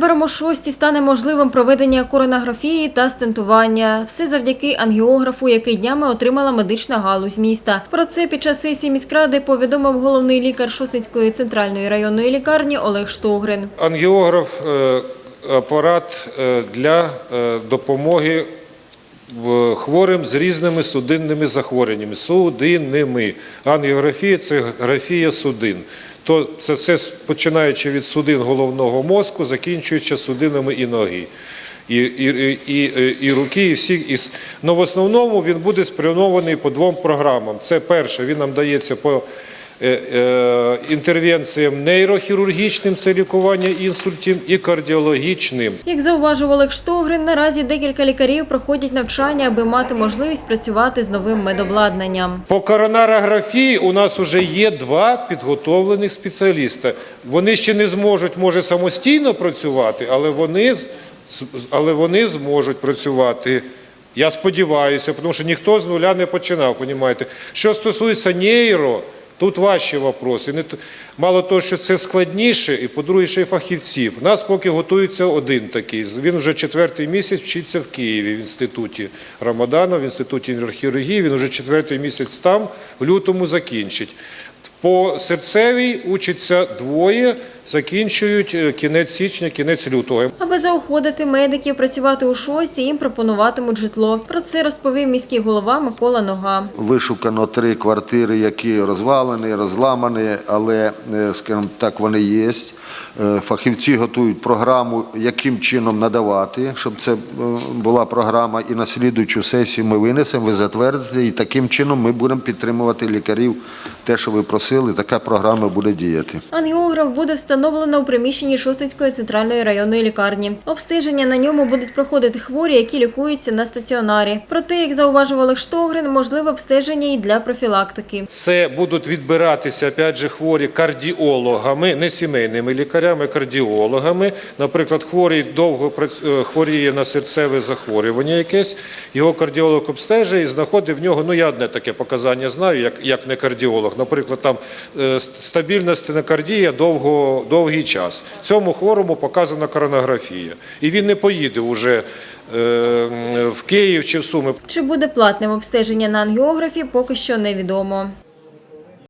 Незабаром о шостій стане можливим проведення коронографії та стентування. Все завдяки ангіографу, який днями отримала медична галузь міста. Про це під час сесії міськради повідомив головний лікар Шосницької центральної районної лікарні Олег Штогрин. Ангіограф е, апарат е, для е, допомоги хворим з різними судинними захворюваннями. Судинними. Ангіографія це графія судин. То це все починаючи від судин головного мозку, закінчуючи судинами і ноги. І, і, і, і, руки, і всі. І, ну, в основному він буде спрямований по двом програмам. Це перше, він нам дається по інтервенціям нейрохірургічним, це лікування інсультів, і кардіологічним. Як зауважив Олег Штогрин, наразі декілька лікарів проходять навчання, аби мати можливість працювати з новим медобладнанням. По коронарографії у нас вже є два підготовлених спеціаліста. Вони ще не зможуть, може, самостійно працювати, але вони, але вони зможуть працювати. Я сподіваюся, тому що ніхто з нуля не починав, понімаєте. Що стосується нейро, тут важчі вопроси. Не Мало того, що це складніше, і по-друге, ще й фахівців. У нас поки готується один такий. Він вже четвертий місяць вчиться в Києві в інституті Рамадана, в інституті нейрохірургії. Він вже четвертий місяць там, в лютому закінчить. По серцевій учаться двоє, закінчують е, кінець січня, кінець лютого. Аби заохотити медиків працювати у шостій, їм пропонуватимуть житло. Про це розповів міський голова Микола Нога. Вишукано три квартири, які розвалені, розламані, але, е, скажімо так, вони є. Е, Фахівці готують програму, яким чином надавати, щоб це була програма. І на слідуючу сесію ми винесемо, ви затвердите, і таким чином ми будемо підтримувати лікарів. Те, що ви просили, така програма буде діяти. Ангіограф буде встановлено у приміщенні Шосицької центральної районної лікарні. Обстеження на ньому будуть проходити хворі, які лікуються на стаціонарі. Проте, як зауважив Олег Штогрин, можливе обстеження і для профілактики. Це будуть відбиратися опять же хворі кардіологами, не сімейними лікарями, а кардіологами. Наприклад, хворий довго е, хворіє на серцеве захворювання якесь, його кардіолог обстежує і знаходить в нього, ну я одне таке показання знаю, як, як не кардіолог. Наприклад, там стабільна стенокардія довго, довгий час. Цьому хворому показана коронографія. І він не поїде вже е, в Київ чи в Суми. Чи буде платним обстеження на ангіографі, поки що невідомо.